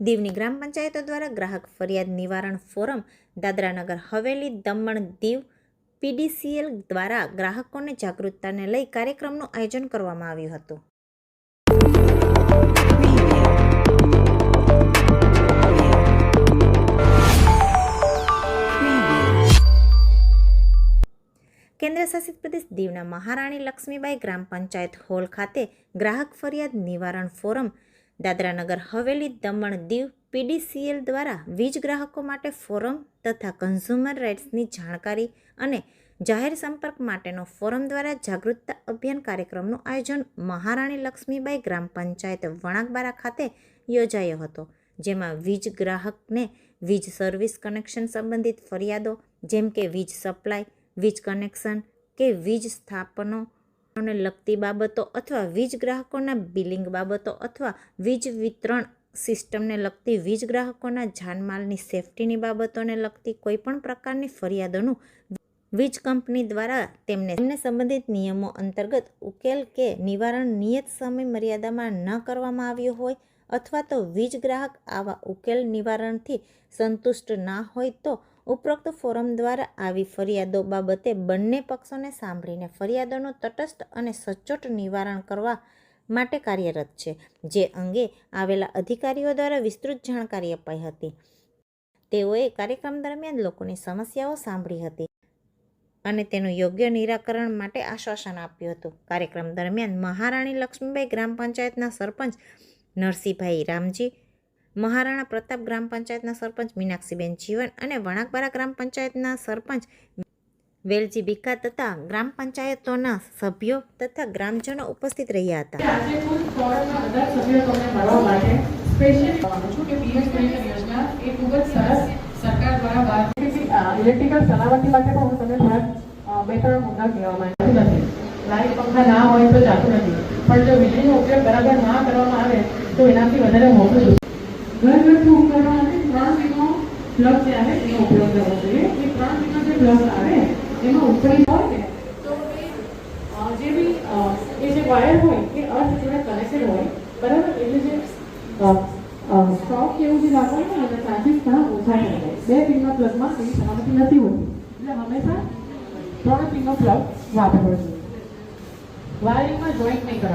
દીવની ગ્રામ પંચાયતો દ્વારા ગ્રાહક ફરિયાદ નિવારણ forum, Dadra Nagar Haveli Daman Diu P D C L દ્વારા ગ્રાહકોને જાગૃતતાને લઈ કાર્યક્રમનું આયોજન કરવામાં આવ્યું હતું. કેન્દ્ર શાસિત પ્રદેશ દીવના મહારાણી લક્ષ્મીબાઈ ગ્રામ પંચાયત હોલ ખાતે ગ્રાહક ફરિયાદ નિવારણ forum Dadra Nagar Haveli Daman Diu P D C L દ્વારા વીજ ગ્રાહકો માટે ફોરમ તથા કન્ઝ્યુમર રાઇટ્સની જાણકારી અને જાહેર સંપર્ક માટેનો ફોરમ દ્વારા જાગૃતતા અભિયાન કાર્યક્રમનું આયોજન મહારાણી લક્ષ્મીબાઈ ગ્રામ પંચાયત વણાકબારા ખાતે યોજાયો હતો, જેમાં વીજ ગ્રાહકને વીજ સર્વિસ કનેક્શન સંબંધિત ફરિયાદો, જેમ કે વીજ સપ્લાય, વીજ કનેક્શન કે વીજ સ્થાપનો ને લગતી બાબતો અથવા વીજ ગ્રાહકોના બિલિંગ બાબતો અથવા વીજ વિતરણ સિસ્ટમને લગતી વીજ ગ્રાહકોના જાનમાલની સેફટીની બાબતોને લગતી કોઈપણ પ્રકારની ફરિયાદોનું વીજ કંપની દ્વારા તેમને તેમને સંબંધિત નિયમો અંતર્ગત ઉકેલ કે નિવારણ નિયત સમય મર્યાદામાં ન કરવામાં આવ્યું હોય અથવા તો વીજ ગ્રાહક આવા ઉકેલ નિવારણથી સંતુષ્ટ ના હોય તો ઉપરોક્ત ફોરમ દ્વારા આવી ફરિયાદો બાબતે બંને પક્ષોને સાંભળીને ફરિયાદોનું તટસ્થ અને સચોટ નિવારણ કરવા માટે કાર્યરત છે, જે અંગે આવેલા અધિકારીઓ દ્વારા વિસ્તૃત જાણકારી અપાઈ હતી. તેઓએ કાર્યક્રમ દરમિયાન લોકોની સમસ્યાઓ સાંભળી હતી. અને તેનું યોગ્ય નિરાકરણ માટે આશ્વાસન આપ્યું હતું કાર્યક્રમ દરમિયાન મહારાણી લક્ષ્મીબાઈ ગ્રામ પંચાયતના સરપંચ નરસિંહભાઈ રામજી મહારાણા પ્રતાપ ગ્રામ પંચાયતના સરપંચ મીનાક્ષીબેન જીવન અને વણાકબારા ગ્રામ પંચાયતના સરપંચ વેલજી ભીખા તથા ગ્રામ પંચાયતોના સભ્યો તથા ગ્રામજનો ઉપસ્થિત રહ્યા હતા સરકાર દ્વારા ઇલેક્ટ્રિકલ સલામતી માટે પણ હું તમને થોડાક અ, બે ત્રણ મુદ્દા કહેવા માંગુ નથી લાઇટ પંખા ના હોય તો ચાલતું નથી પણ જો વીજળીનો ઉપયોગ બરાબર ના કરવામાં આવે તો એનાથી વધારે મોટું ઘર ઘરથી ઉપકરણો માટે ત્રણ વીમો પ્લગ જે આવે એનો ઉપયોગ કરવો જોઈએ એ ત્રણ વીમો જે પ્લગ આવે એમાં ઉપરી હોય ને તો એ અ, જે બી અ, એ જે વાયર હોય એ અર્થ જોડે કનેક્ટેડ હોય બરાબર એટલે જે સ્ટોક એવું જે લાગવાનું હોય એના ચાર્જીસ ઘણા ઓછા થઈ જાય બે પિનના પ્લગમાં એવી સલામતી નથી હોતી એટલે હંમેશા Torpedo plug, Waterworks. Wiring માં જોઈન્ટ નહીં કરવા